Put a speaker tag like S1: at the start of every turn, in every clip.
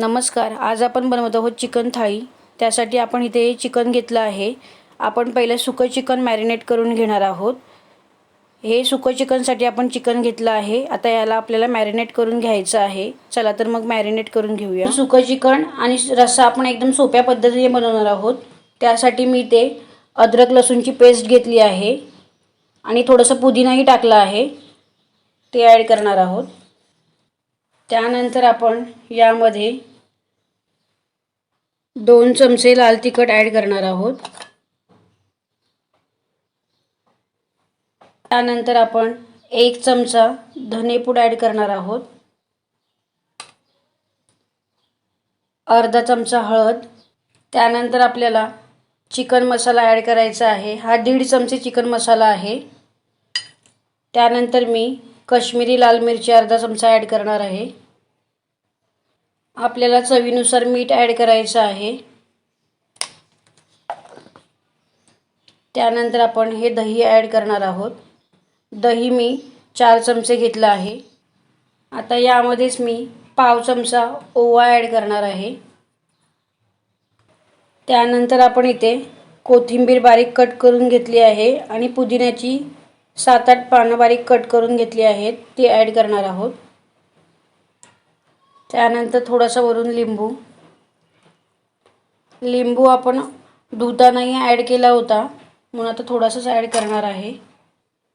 S1: नमस्कार आज आपण बनवत आहोत चिकन थाळी. त्यासाठी आपण इथे चिकन घेतलं आहे. आपण पहिले सुकं चिकन मॅरिनेट करून घेणार आहोत. हे सुकं चिकनसाठी आपण चिकन घेतलं आहे. आता याला आपल्याला मॅरिनेट करून घ्यायचं आहे. चला तर मग मॅरिनेट करून घेऊया. सुकं चिकन आणि रस्सा आपण एकदम सोप्या पद्धतीने बनवणार आहोत. त्यासाठी मी ते अद्रक लसूणची पेस्ट घेतली आहे. आणि थोडंसं पुदिनाही टाकलं आहे. ते ॲड करणार आहोत. त्यानंतर आपण यामध्ये दोन चमचे लाल तिखट ॲड करणार आहोत. त्यानंतर आपण एक चमचा धनेपूड ॲड करणार आहोत. अर्धा चमचा हळद. त्यानंतर आपल्याला चिकन मसाला ॲड करायचा आहे. हा दीड चमचे चिकन मसाला आहे. त्यानंतर मी कश्मीरी लाल मिरची अर्धा चमचा ॲड करणार आहे. आपल्याला चवीनुसार मीठ ॲड करायचं आहे. त्यानंतर आपण हे दही ॲड करणार आहोत. दही मी चार चमचे घेतलं आहे. आता यामध्येच मी पाव चमचा ओवा ॲड करणार आहे. त्यानंतर आपण इथे कोथिंबीर बारीक कट करून घेतली आहे आणि पुदिन्याची सात आठ पानं बारीक कट करून घेतली आहेत ती ॲड करणार आहोत. त्यानंतर थोडासा वरून लिंबू. लिंबू आपण दुधानाही ॲड केला होता. म्हणून आता थोडासाच ॲड करणार आहे.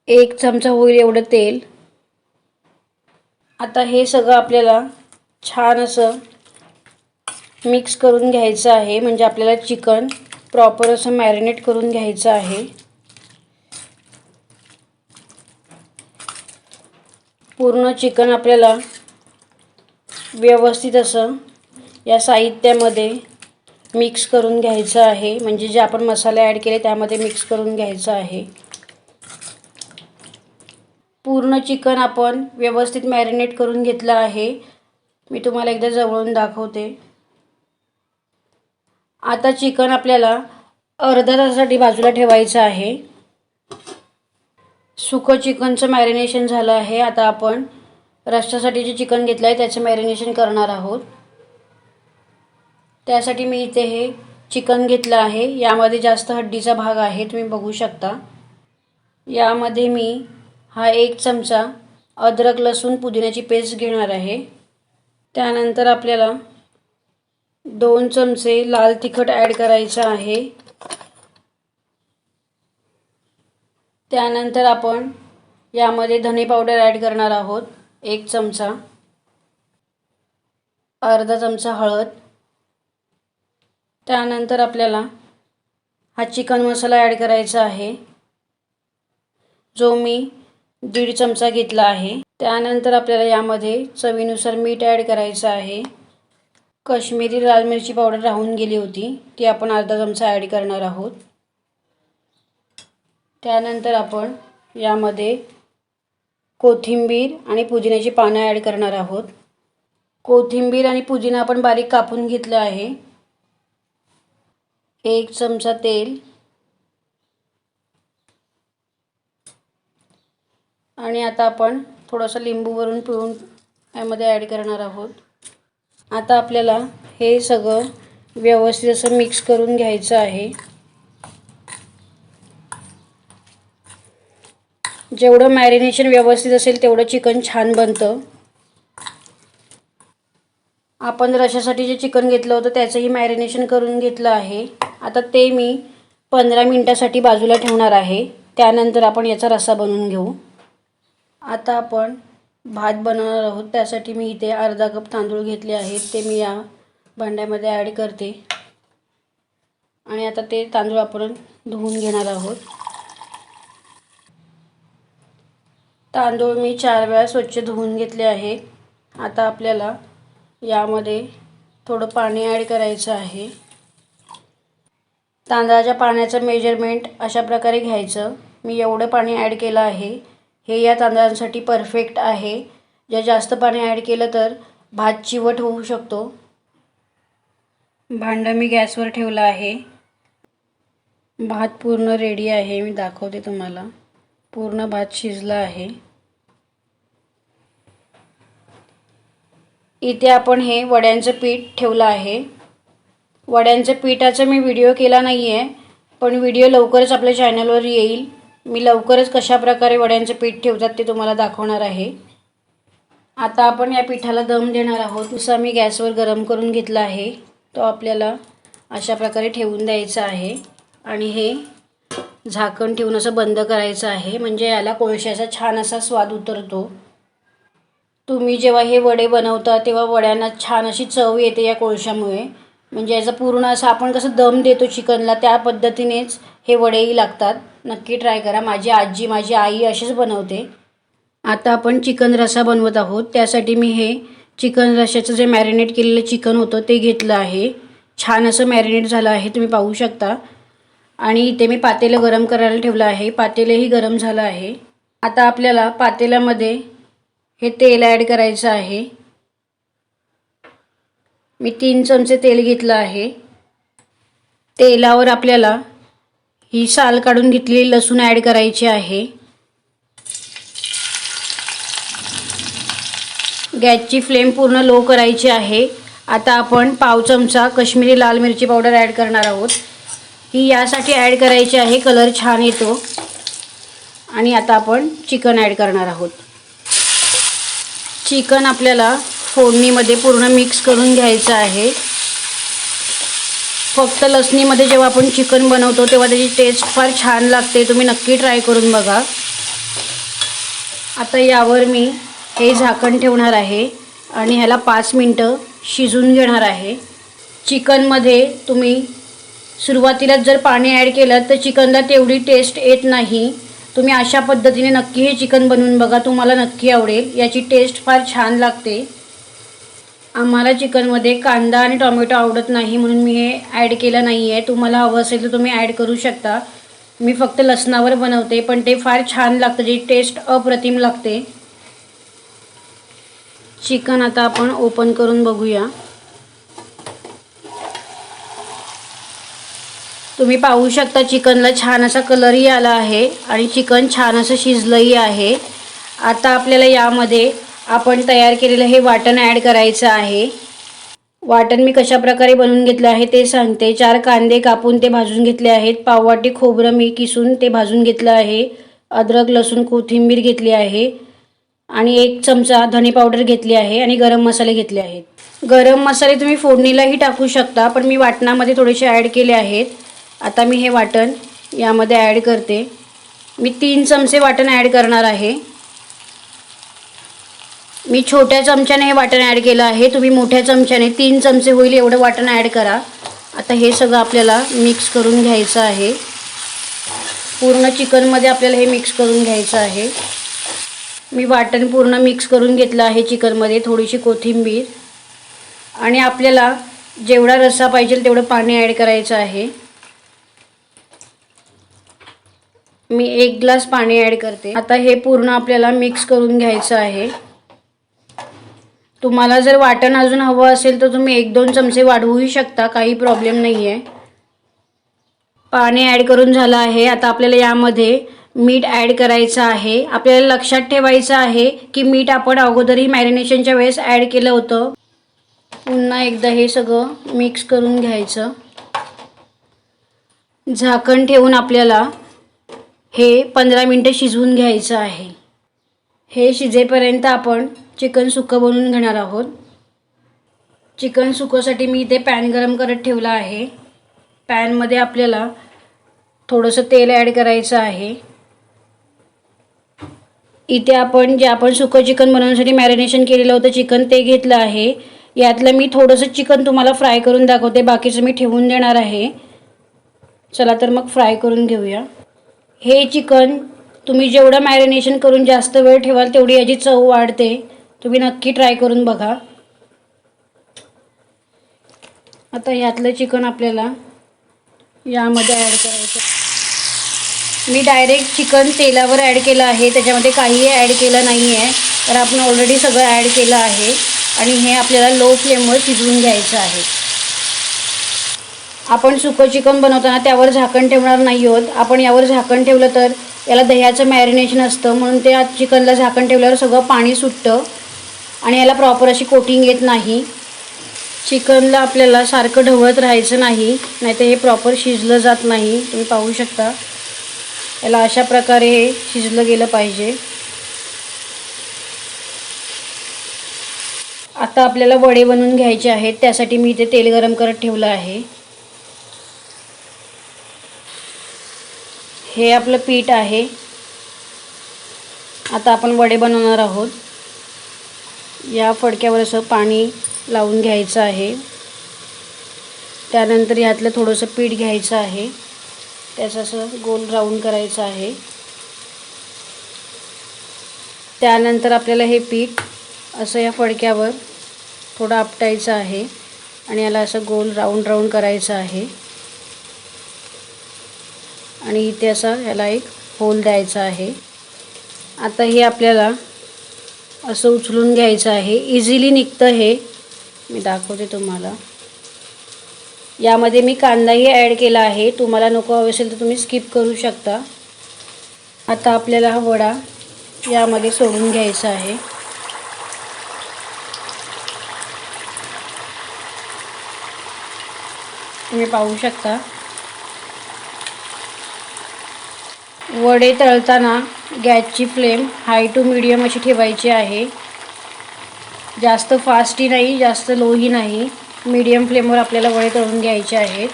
S1: एक चमचा होईल एवढं तेल. आता हे सगळं आपल्याला छान असं मिक्स करून घ्यायचं आहे. म्हणजे आपल्याला चिकन प्रॉपर असं मॅरिनेट करून घ्यायचं आहे. पूर्ण चिकन आपल्याला व्यवस्थित असं या साहित्यामध्ये मिक्स करून घ्यायचं आहे. म्हणजे जे आपण मसाले ॲड केले त्यामध्ये मिक्स करून घ्यायचं आहे. पूर्ण चिकन आपण व्यवस्थित मॅरिनेट करून घेतलं आहे. मी तुम्हाला एकदा जवळून दाखवते. आता चिकन आपल्याला अर्धा तासासाठी बाजूला ठेवायचं आहे. सुकं चिकनचं मॅरिनेशन झालं आहे. आता आपण रश्श्यासाठी जे चिकन घेतलं आहे त्याचं मॅरिनेशन करणार आहोत. त्यासाठी मी इथे हे चिकन घेतलं आहे. यामध्ये जास्त हड्डीचा भाग आहे तुम्ही बघू शकता. यामध्ये मी हा एक चमचा अद्रक लसूण पुदिन्याची पेस्ट घेणार आहे. त्यानंतर आपल्याला दोन चमचे लाल तिखट ॲड करायचं आहे. त्यानंतर आपण यामध्ये धने पावडर ॲड करणार आहोत. एक चमचा अर्धा चमचा हळद त्यानंतर आपल्याला हा चिकन मसाला ॲड करायचा आहे जो मी दीड चमचा घेतला आहे. त्यानंतर आपल्याला यामध्ये चवीनुसार मीठ ॲड करायचं आहे. कश्मीरी लाल मिरची पावडर राहून गेली होती ती आपण अर्धा चमचा ॲड करणार आहोत. त्यानंतर आपण यामध्ये कोथिंबीर आणि पुदिन्याची पानं ॲड करणार आहोत. कोथिंबीर आणि पुदिना आपण बारीक कापून घेतलं आहे. एक चमचा तेल. आणि आता आपण थोडंसं लिंबूवरून पिळून यामध्ये ॲड करणार आहोत. आता आपल्याला हे सगळं व्यवस्थित असं मिक्स करून घ्यायचं आहे. जेवढं मॅरिनेशन व्यवस्थित असेल तेवढं चिकन छान बनतं. आपण रशासाठी जे चिकन घेतलं होतं त्याचंही मॅरिनेशन करून घेतलं आहे. आता ते मी पंधरा मिनटासाठी बाजूला ठेवणार आहे. त्यानंतर आपण याचा रस्सा बनवून घेऊ. आता आपण भात बनवणार आहोत. त्यासाठी मी इथे अर्धा कप तांदूळ घेतले आहेत. ते मी या भांड्यामध्ये ॲड करते. आणि आता ते तांदूळ आपण धुवून घेणार आहोत. तांदूळ मी चार वेळा स्वच्छ धुवून घेतले आहे. आता आपल्याला यामध्ये थोडं पाणी ॲड करायचं आहे. तांदळाच्या पाण्याचं मेजरमेंट अशा प्रकारे घ्यायचं. मी एवढं पाणी ॲड केलं आहे. हे या तांदळांसाठी परफेक्ट आहे. जर जास्त पाणी ॲड केलं तर भात चिवट होऊ शकतो. भांडं मी गॅसवर ठेवलं आहे. भात पूर्ण रेडी आहे. मी दाखवते तुम्हाला. पूर्ण भात शिजला आहे. इथे आपण हे वड्यांचं पीठ ठेवलं आहे. वड्यांच्या पिठाचा मी व्हिडिओ केला नाही आहे पण व्हिडिओ लवकरच आपल्या चॅनलवर येईल. मी लवकरच कशा प्रकारे वड्यांचं पीठ ठेवतात ते तुम्हाला दाखवणार आहे. आता आपण या पिठाला दम देणार आहोत. उसा मी गॅसवर गरम करून घेतला आहे. तो आपल्याला अशा प्रकारे ठेवून द्यायचा आहे. आणि हे झाकण ठेवून असं बंद करायचं आहे. म्हणजे याला कोळशाचा छान असा स्वाद उतरतो. तुम्ही जेव्हा हे वडे बनवता तेव्हा वड्यांना छान अशी चव येते या कोळशामुळे. म्हणजे याचा पूर्ण असं आपण कसं दम देतो चिकनला त्या पद्धतीनेच हे वडेही लागतात. नक्की ट्राय करा. माझी आजी माझी आई अशीच बनवते. आता आपण चिकन रसा बनवत आहोत. त्यासाठी मी हे चिकन रशाचं जे मॅरिनेट केलेलं चिकन होतं ते घेतलं आहे. छान असं मॅरिनेट झालं आहे तुम्ही पाहू शकता. आणि इथे मी पातेलं गरम करायला ठेवलं आहे. पातेलंही गरम झालं आहे. आता आपल्याला पातेल्यामध्ये हे तेल ॲड करायचं आहे. मी तीन चमचे तेल घेतलं आहे. तेलावर आपल्याला ही साल काढून घेतलेली लसूण ॲड करायची आहे. गॅसची फ्लेम पूर्ण लो करायची आहे. आता आपण पाव चमचा कश्मीरी लाल मिरची पावडर ॲड करणार आहोत. ही यासाठी ॲड करायची आहे. कलर छान येतो. आणि आता आपण चिकन ॲड करणार आहोत. चिकन आपल्याला फोडणीमध्ये पूर्ण मिक्स करून घ्यायचं आहे. फक्त लसणीमध्ये जेव्हा आपण चिकन बनवतो तेव्हा त्याची टेस्ट फार छान लागते. तुम्ही नक्की ट्राय करून बघा. आता यावर मी हे झाकण ठेवणार आहे आणि ह्याला पाच मिनटं शिजून घेणार आहे. चिकनमध्ये तुम्ही सुरुवातीलाच जर पाणी ॲड केलं तर चिकनला तेवढी टेस्ट येत नाही. तुम्ही अशा पद्धतीने नक्की हे चिकन बनवून बघा. तुम्हाला नक्की आवडेल. याची टेस्ट फार छान लागते. आम्हाला चिकनमध्ये कांदा आणि टोमॅटो आवडत नाही म्हणून मी हे ॲड केलं नाही आहे तुम्हाला हवं असेल तर तुम्ही ॲड करू शकता. मी फक्त लसणावर बनवते पण ते फार छान लागतं. जी टेस्ट अप्रतिम लागते. चिकन आता आपण ओपन करून बघूया. तुम्ही पाहू शकता चिकनला छान असा कलरही आला आहे आणि चिकन छान असं शिजलंही आहे. आता आपल्याला यामध्ये आपण तयार केलेलं हे वाटण ॲड करायचं आहे. वाटण मी कशा प्रकारे बनवून घेतलं आहे ते सांगते. चार कांदे कापून ते भाजून घेतले आहेत. पाववाटी खोबरं मी किसून ते भाजून घेतलं आहे. अद्रक लसूण कोथिंबीर घेतली आहे. आणि एक चमचा धणे पावडर घेतली आहे आणि गरम मसाले घेतले आहेत. गरम मसाले तुम्ही फोडणीलाही टाकू शकता पण मी वाटणामध्ये थोडेसे ॲड केले आहेत. आता मी हे वाटण यामध्ये ॲड करते. मी तीन चमचे वाटण ॲड करणार आहे. मी छोट्या चमच्याने हे वाटण ॲड केलं आहे. तुम्ही मोठ्या चमच्याने तीन चमचे होईल एवढं वाटण ॲड करा. आता हे सगळं आपल्याला मिक्स करून घ्यायचं आहे. पूर्ण चिकनमध्ये आपल्याला हे मिक्स करून घ्यायचं आहे. मी वाटण पूर्ण मिक्स करून घेतलं आहे चिकनमध्ये थोडीशी कोथिंबीर. आणि आपल्याला जेवढा रस्सा पाहिजे तेवढं पाणी ॲड करायचं आहे. मी एक ग्लास पाणी ॲड करते. आता हे पूर्ण आपल्याला मिक्स करून घ्यायचं आहे. तुम्हाला जर वाटण अजून हवं असेल तर तुम्ही एक दोन चमचे वाढवूही शकता काही प्रॉब्लेम नाही आहे पाणी ॲड करून झालं आहे. आता आपल्याला यामध्ये मीठ ॲड करायचं आहे. आपल्याला लक्षात ठेवायचं आहे की मीठ आपण अगोदरही मॅरिनेशनच्या वेळेस ॲड केलं होतं. पुन्हा एकदा हे सगळं मिक्स करून घ्यायचं. झाकण ठेवून आपल्याला हे पंधरा मिनटं शिजवून घ्यायचं आहे. हे शिजेपर्यंत आपण चिकन सुकं बनवून घेणार आहोत. चिकन सुकंसाठी मी इथे पॅन गरम करत ठेवला आहे. पॅनमध्ये आपल्याला थोडंसं तेल ॲड करायचं आहे. इथे आपण जे आपण सुकं चिकन बनवण्यासाठी मॅरिनेशन केलेलं होतं चिकन ते घेतलं आहे. यातलं मी थोडंसं चिकन तुम्हाला फ्राय करून दाखवते बाकीचं मी ठेवून देणार आहे. चला तर मग फ्राय करून घेऊया. हे चिकन तुम्ही जेवढं मॅरिनेशन करून जास्त वेळ ठेवाल तेवढी याची चव वाढते. तुम्ही नक्की ट्राय करून बघा. आता यातलं चिकन आपल्याला यामध्ये ॲड करायचं. मी डायरेक्ट चिकन तेलावर ॲड केलं आहे त्याच्यामध्ये काहीही ॲड केलं नाही आहे तर आपण ऑलरेडी सगळं ॲड केलं आहे. आणि हे आपल्याला लो फ्लेमवर शिजवून घ्यायचं आहे. आपण सुकं चिकन बनवताना त्यावर झाकण ठेवणार नाही आहोत. आपण यावर झाकण ठेवलं तर याला दह्याचं मॅरिनेशन असतं. म्हणून ते चिकनला झाकण ठेवल्यावर सगळं पाणी सुटतं आणि याला प्रॉपर अशी कोटिंग येत नाही. चिकनला आपल्याला सारखं ढवळत राहायचं नाही. नाहीतर हे प्रॉपर शिजलं जात नाही. तुम्ही पाहू शकता. याला अशा प्रकारे हे शिजलं गेलं पाहिजे. आता आपल्याला वडे बनवून घ्यायचे आहेत. त्यासाठी मी इथे तेल गरम करत ठेवलं आहे. हे आपलं पीठ आहे. आता आपण वडे बनवणार आहोत. या फडक्यावर असं पाणी लावून घ्यायचं आहे. त्यानंतर यातलं थोडंसं पीठ घ्यायचं आहे. त्याचं असं गोल राऊंड करायचं आहे. त्यानंतर आपल्याला हे पीठ असं या फडक्यावर थोडं आपटायचं आहे. आणि याला असं गोल राऊंड राऊंड करायचं आहे. आणि इथे असा याला एक होल द्यायचा आहे. आता हे आपल्याला असं उचलून घ्यायचं आहे. इझिली निघतं हे. मी दाखवते तुम्हाला. यामध्ये मी कांदाही ॲड केला आहे. तुम्हाला नको हवे असेल तर तुम्ही स्किप करू शकता. आता आपल्याला हा वडा यामध्ये सोडून घ्यायचा आहे. तुम्ही पाहू शकता. वडे तळताना गॅसची फ्लेम हाय टू मिडियम अशी ठेवायची आहे. जास्त फास्टही नाही जास्त लोही नाही. मीडियम फ्लेमवर आपल्याला वडे तळून घ्यायचे आहेत.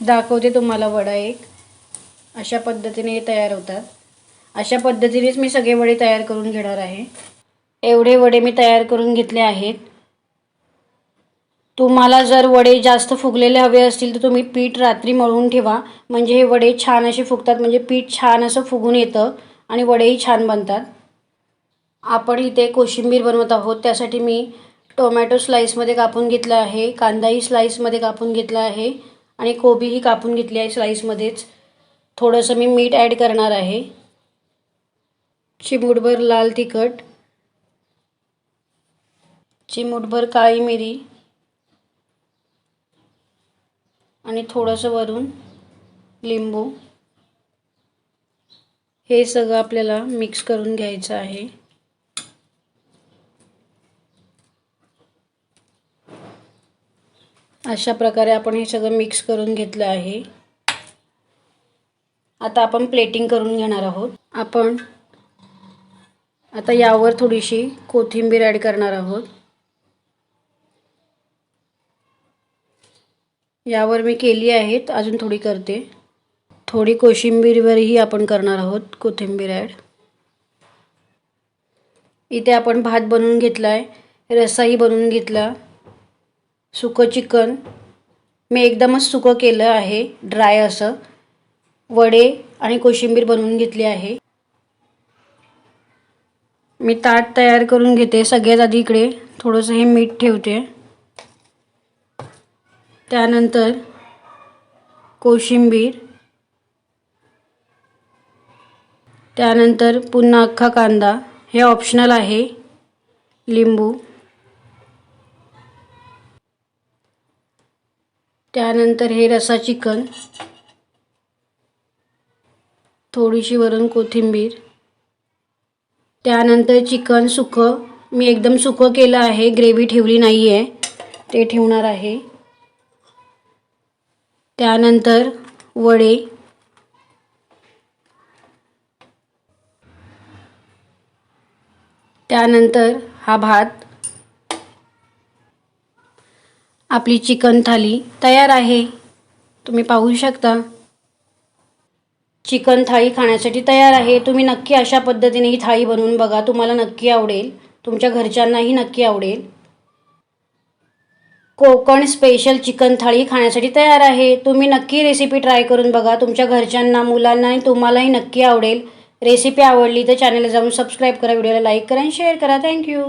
S1: दाखवते तुम्हाला वडा एक. अशा पद्धतीने हे तयार होतात. अशा पद्धतीनेच मी सगळे वडे तयार करून घेणार आहे. एवढे वडे मी तयार करून घेतले आहेत. तुम्हाला जर वडे जास्त फुगलेले हवे असतील तर तुम्ही पीठ रात्री मळून ठेवा. म्हणजे हे वडे छान असे फुगतात. म्हणजे पीठ छान असं फुगून येतं आणि वडेही छान बनतात. आपण इथे कोशिंबीर बनवत आहोत. त्यासाठी मी टोमॅटो स्लाईसमध्ये कापून घेतला आहे. कांदाही स्लाईसमध्ये कापून घेतला आहे. आणि कोबीही कापून घेतली आहे स्लाईसमध्येच थोडंसं मी मीठ ॲड करणार आहे. चिमूटभर लाल तिखट. चिमूटभर काळी मिरी. आणि थोडंसं वरून लिंबू. हे सगळं आपल्याला मिक्स करून घ्यायचं आहे. अशा प्रकारे आपण हे सगळं मिक्स करून घेतलं आहे. आता आपण प्लेटिंग करून घेणार आहोत. आपण आता यावर थोडीशी कोथिंबीर ॲड करणार आहोत. यावर मी केली आहेत. अजून थोडी करते. थोडी कोशिंबीरवरही आपण करणार आहोत. कोथिंबीर ॲड. इथे आपण भात बनवून घेतला आहे रस्साही बनवून घेतला. सुकं चिकन. मी एकदमच सुकं केलं आहे. ड्राय असं. वडे आणि कोशिंबीर बनवून घेतली आहे. मी ताट तयार करून घेते. सगळ्यात आधी इकडे थोडंसं हे मीठ ठेवते. त्यानंतर कोशिंबीर त्यानंतर पुन्हा अख्खा कांदा हे ऑप्शनल आहे. लिंबू. त्यानंतर हे रसा चिकन. थोडीशी वरून कोथिंबीर. त्यानंतर चिकन सुकं मी एकदम सुकं केलं आहे. ग्रेव्ही ठेवली नाही आहे ते ठेवणार आहे. त्यानंतर वडे. त्यानंतर हा भात. आपली चिकन थाली तयार आहे. तुम्ही पाहू शकता. चिकन थाळी खाण्यासाठी तयार आहे. तुम्ही नक्की अशा पद्धतीने ही थाळी बनवून बघा. तुम्हाला नक्की आवडेल. तुमच्या घरच्यांनाही नक्की आवडेल. कोकण स्पेशल चिकन थाळी खाण्यासाठी तयार आहे. तुम्ही नक्की रेसिपी ट्राय करून बघा. तुमच्या घरच्यांना मुलांना आणि तुम्हालाही नक्की आवडेल. रेसिपी आवडली तर चॅनलला जाऊन सबस्क्राईब करा व्हिडिओला लाईक करा आणि शेअर करा. थँक्यू